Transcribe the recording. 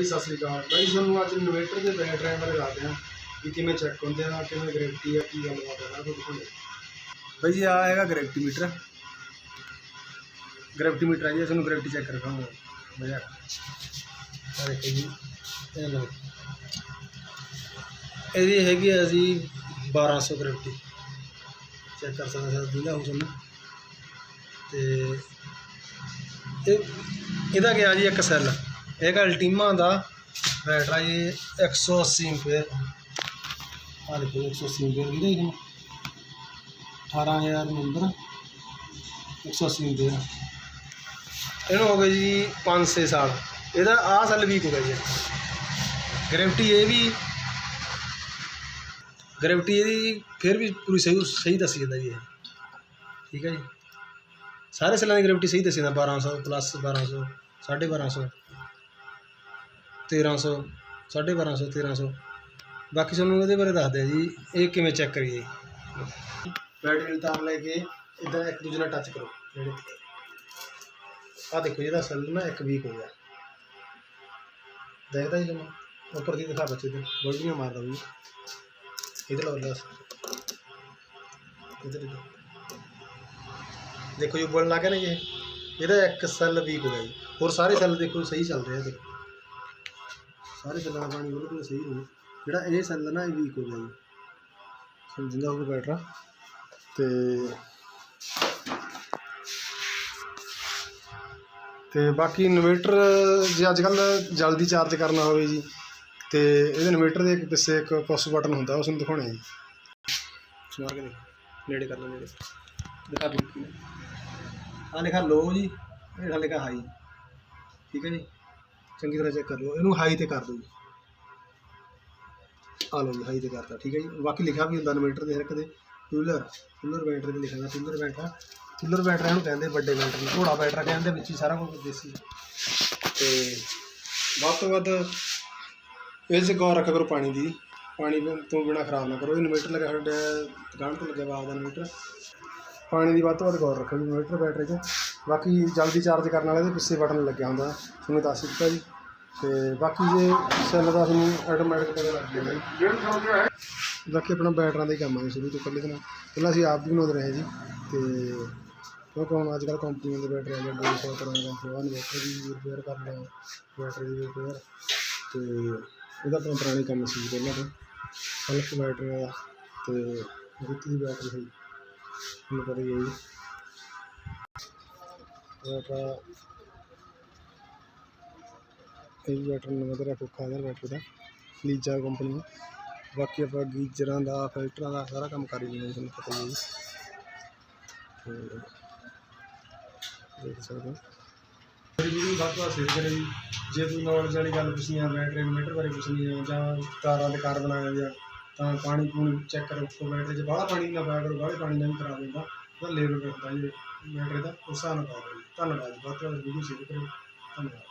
ਬਾਈ ਸਤਿ ਸ੍ਰੀ ਅਕਾਲ। ਬਾਈ ਤੁਹਾਨੂੰ ਅੱਜ ਇਨਵੇਟਰ ਦੇ ਬੈਟਰੀਆਂ ਬਾਰੇ ਦੱਸਦੇ ਹਾਂ ਵੀ ਕਿਵੇਂ ਚੈੱਕ ਹੁੰਦੇ ਆ, ਕਿਵੇਂ ਗ੍ਰੈਵਿਟੀ ਆ, ਕੀ ਗੱਲਬਾਤ ਹੈ ਨਾ ਦਿਖਾਉਂਦੇ ਬਾਈ ਜੀ ਆ ਹੈਗਾ ਗ੍ਰੈਵਿਟੀ ਮੀਟਰ ਗ੍ਰੈਵਿਟੀ ਮੀਟਰ ਹੈ ਜੀ ਤੁਹਾਨੂੰ ਗ੍ਰੈਵਿਟੀ ਚੈੱਕ ਕਰਵਾਉਂਗਾ। ਮਜ਼ਾ ਆ। ਦੇਖੋ ਜੀ, ਇਹ ਲਓ। ਇਹਦੀ ਹੈਗੀ ਆ ਜੀ 1200 ਗ੍ਰੈਵਿਟੀ ਚੈੱਕ ਕਰ ਸਕਦੇ ਹੋ, ਦਿੰਦਾ ਹੋ ਤੁਹਾਨੂੰ। ਤੇ ਇਹ ਇਹਦਾ ਗਿਆ ਜੀ ਇੱਕ ਸੈੱਲ ਇਹਗਾ ਅਲਟੀਮਾ ਦਾ ਬੈਟਰਾ ਜੀ 180 ਐਂਪੀਅਰ ਆ ਦੇਖੋ 180 ਐਂਪੀਅਰ ਦੀ ਦੇਖੋ 18000 ਨੰਬਰ 180 ਐਂਪੀਅਰ ਇਹਨੂੰ ਹੋ ਗਿਆ ਜੀ 5-6 ਸਾਲ। ਇਹਦਾ ਆਹ ਸੈੱਲ ਵੀਕ ਹੋ ਗਿਆ ਜੀ। ਗਾਰੰਟੀ ਇਹ ਵੀ ਗ੍ਰੈਵਿਟੀ ਇਹਦੀ ਫਿਰ ਵੀ ਪੂਰੀ ਸਹੀ ਸਹੀ ਦੱਸੀ ਜਾਂਦਾ ਜੀ ਇਹ। ਠੀਕ ਹੈ ਜੀ। ਸਾਰੇ ਸੈੱਲਾਂ ਦੀ ਗ੍ਰੈਵਿਟੀ ਸਹੀ ਦੱਸੀ ਜਾਂਦਾ 1200 ਪਲੱਸ 1200 1250 1300 1250 1300 ਬਾਕੀ ਤੁਹਾਨੂੰ ਇਹਦੇ ਬਾਰੇ ਦੱਸਦੇ ਆ ਜੀ, ਇਹ ਕਿਵੇਂ ਚੈੱਕ ਕਰੀਏ। ਬੈਟਰੀ ਨੂੰ ਤਾਰ ਲੈ ਕੇ ਇਦਾਂ ਇੱਕ ਦੂਜੇ ਨਾਲ ਟੱਚ ਕਰੋ ਜਿਹੜੇ ਆ ਦੇਖੋ ਜਿਹਦਾ ਸੈੱਲ ਨਾ ਇੱਕ ਵੀਕ ਹੋ ਗਿਆ। ਦੇਖਦਾ ਜੀ ਜਮਾ, ਉੱਪਰ ਦੀ ਦਿਖਾ ਬੱਚੇ ਤੇ ਗੋਲੀਆਂ ਮਾਰਦਾ ਵੀ ਇਧਰ ਲਓ ਬਸ ਇਧਰ ਇਧਰ ਦੇਖੋ ਜੀ ਬੋਲਣ ਲੱਗ ਗਿਆ ਨਾ ਇਹ। ਇਹਦਾ ਇੱਕ ਸੈੱਲ ਵੀਕ ਹੋ ਗਿਆ ਜੀ। ਹੋਰ ਸਾਰੇ ਸੈੱਲ ਦੇਖੋ ਸਹੀ ਚੱਲ ਰਿਹਾ ਦੇਖੋ ਸਾਰੇ ਸੈੱਲਾਂ ਦਾ ਪਾਣੀ ਬਿਲਕੁਲ ਸਹੀ ਹੋ ਜਿਹੜਾ ਇਹ ਸੈੱਲ ਨਾ, ਇਹ ਵੀਕ ਹੋ ਗਿਆ ਜੀ। ਸਮਝਿੰਦਾ ਹੋਊਗਾ ਬੈਟਰਾ ਤੇ ਤੇ ਬਾਕੀ ਇਨਵੇਟਰ ਜੇ ਅੱਜ ਕੱਲ ਜਲਦੀ ਚਾਰਜ ਕਰਨਾ ਹੋਵੇ ਜੀ, ਤੇ ਇਹਦੇ ਇਨਵੇਟਰ ਦੇ ਇੱਕ ਪਿੱਛੇ ਇੱਕ ਪੁਸ਼ ਬਟਨ ਹੁੰਦਾ ਉਸ ਨੂੰ ਦਿਖਾਉਣਾ ਜੀ। ਸੁਣਾ ਕੇ ਦੇਖੋ, ਨੇੜੇ ਕਰ ਲਓ, ਨੇੜੇ। ਦਿਖਾ ਬਿਲਕੁਲ ਆ ਲਿਖਾ ਲੋ ਜੀ, ਇਹ ਲਿਖਾ ਹਾਈ ਠੀਕ ਹੈ ਜੀ? ਚੰਗੀ ਤਰ੍ਹਾਂ ਚੈੱਕ ਕਰ ਲਓ। ਇਹਨੂੰ ਹਾਈ ਤੇ ਕਰ ਦਿਓ ਜੀ। ਆ ਲਓ ਜੀ ਹਾਈ ਤੇ ਕਰਤਾ, ਠੀਕ ਹੈ ਜੀ। ਬਾਕੀ ਲਿਖਿਆ ਵੀ ਹੁੰਦਾ ਇਨਵਰਟਰ ਦੇ ਹਰਕਤ ਦੇ। ਕੂਲਰ ਕੂਲਰ ਬੈਟਰੀ ਤੇ ਲਿਖਿਆ ਹੁੰਦਾ ਕੂਲਰ ਬੈਟਰਾ ਕੂਲਰ ਬੈਟਰਾ ਇਹਨੂੰ ਕਹਿੰਦੇ ਵੱਡੇ ਬੈਟਰੀ ਨੂੰ। ਘੋੜਾ ਬੈਟਰਾ ਕਹਿੰਦੇ ਵਿੱਚ ਹੀ ਸਾਰਾ ਕੁਝ ਦੇਸੀ ਤੇ ਵੱਧ ਤੋਂ ਵੱਧ ਇਹ 'ਚ ਗੌਰ ਰੱਖਿਆ ਕਰੋ ਪਾਣੀ ਦੀ। ਪਾਣੀ ਤੋਂ ਬਿਨਾ ਖਰਾਬ ਨਾ ਕਰੋ। ਇਨਵਰਟਰ ਲੱਗਾ ਸਾਡਾ, ਦੁਕਾਨ ਤੋਂ ਲੱਗਿਆ ਵਾ ਦਾ ਇਨਵਰਟਰ ਪਾਣੀ ਦੀ ਵੱਧ ਤੋਂ ਵੱਧ ਗੌਰ ਰੱਖੋ ਇਨਵਰਟਰ ਬੈਟਰੀ 'ਚ। ਬਾਕੀ ਜਲਦੀ ਚਾਰਜ ਕਰਨ ਵਾਲੇ ਦੇ ਪਿੱਛੇ ਬਟਨ ਲੱਗਿਆ ਹੁੰਦਾ। ਤੁਹਾਨੂੰ ਦੱਸ ਦਿੱਤਾ ਜੀ। ਤੇ ਬਾਕੀ ਜੇ ਸੈੱਲ ਦਾ ਤੁਹਾਨੂੰ ਆਟੋਮੈਟਿਕ ਪਤਾ ਲੱਗ ਜਾਣਾ ਜੀ ਬਾਕੀ ਆਪਣਾ ਬੈਟਰਾਂ ਦਾ ਹੀ ਕੰਮ ਹੈ ਸ਼ੁਰੂ ਤੋਂ ਪਹਿਲੇ ਦਿਨ। ਪਹਿਲਾਂ ਅਸੀਂ ਆਪ ਵੀ ਬਣਾਉਂਦੇ ਰਹੇ ਜੀ, ਤੇ ਕਿਉਂਕਿ ਹੁਣ ਅੱਜ ਕੱਲ੍ਹ ਕੰਪਨੀਆਂ ਦੇ ਬੈਟਰੀ ਆ ਗਏ ਦੋ ਸੌ ਤਰ੍ਹਾਂ ਦੇ ਕੰਪਨੀ ਇਨਵੇਟਰ ਦੀ ਰਿਪੇਅਰ ਕਰ ਲਿਆ ਬੈਟਰੀ ਦੀ ਰਿਪੇਅਰ ਤੇ ਇਹਦਾ ਆਪਣਾ ਪੁਰਾਣੀ ਕੰਮ ਸੀ ਪਹਿਲਾਂ ਤੋਂ। ਸੈਲਫ ਬੈਟਰੀ ਦਾ ਤੇ ਰੁੱਤ ਦੀ ਬੈਟਰੀ ਸੀ। ਤੁਹਾਨੂੰ ਪਤਾ ਹੀ ਹੈ ਜੀ। ਆਪਾਂ ਇਹ ਬੈਟਰੀ ਨਵਾਂ ਤਰ੍ਹਾਂ ਕੋਖਾ ਦਾ ਬੈਟਰੀ ਦਾ ਲੀਜਾ ਕੰਪਨੀ ਦਾ ਬਾਕੀ ਆਪਾਂ ਗੀਜ਼ਰਾਂ ਦਾ, ਫਿਲਟਰਾਂ ਦਾ ਸਾਰਾ ਕੰਮ ਕਰ ਹੀ ਲੈਂਦੇ ਤੁਹਾਨੂੰ ਪਤਾ ਹੀ ਹੈ ਜੀ। ਤੇ ਦੇਖ ਸਕਦੇ ਹੋ। ਮੇਰੀ ਵੀਡੀਓ ਵੱਧ ਤੋਂ ਵੱਧ ਸ਼ੇਅਰ ਕਰੇ ਜੀ, ਜੇ ਕੋਈ ਨੌਲੇਜ ਵਾਲੀ ਗੱਲ ਪੁੱਛਣੀ ਆ ਬੈਟਰੀ ਇਨਵੇਟਰ ਬਾਰੇ ਪੁੱਛਣੀ ਆ, ਜਾਂ ਤਾਰਾਂ ਦੇ ਕਾਰ ਬਣਾਇਆ ਜਾਂ, ਤਾਂ ਪਾਣੀ ਪੂਣੀ ਚੈੱਕ ਕਰੋ ਕੋ ਬੈਟਰੀ 'ਚ ਬਾਹਲਾ ਪਾਣੀ ਨਾ ਪਾਇਆ ਕਰੋ, ਬਾਹਲੇ ਪਾਣੀ ਨਾਲ ਵੀ ਖਰਾਬ ਹੁੰਦਾ ਉਹਦਾ ਲੇਵਲ ਰੱਖਦਾ ਜੀ ਬੈਟਰੀ ਦਾ, ਉਸ ਹਿਸਾਬ ਨਾਲ ਪਾਇਆ ਕਰੋ ਧੰਨਵਾਦ ਜੀ, ਵੱਧ ਤੋਂ ਵੱਧ ਵੀਡੀਓ ਸ਼ੇਅਰ ਕਰੋ ਧੰਨਵਾਦ।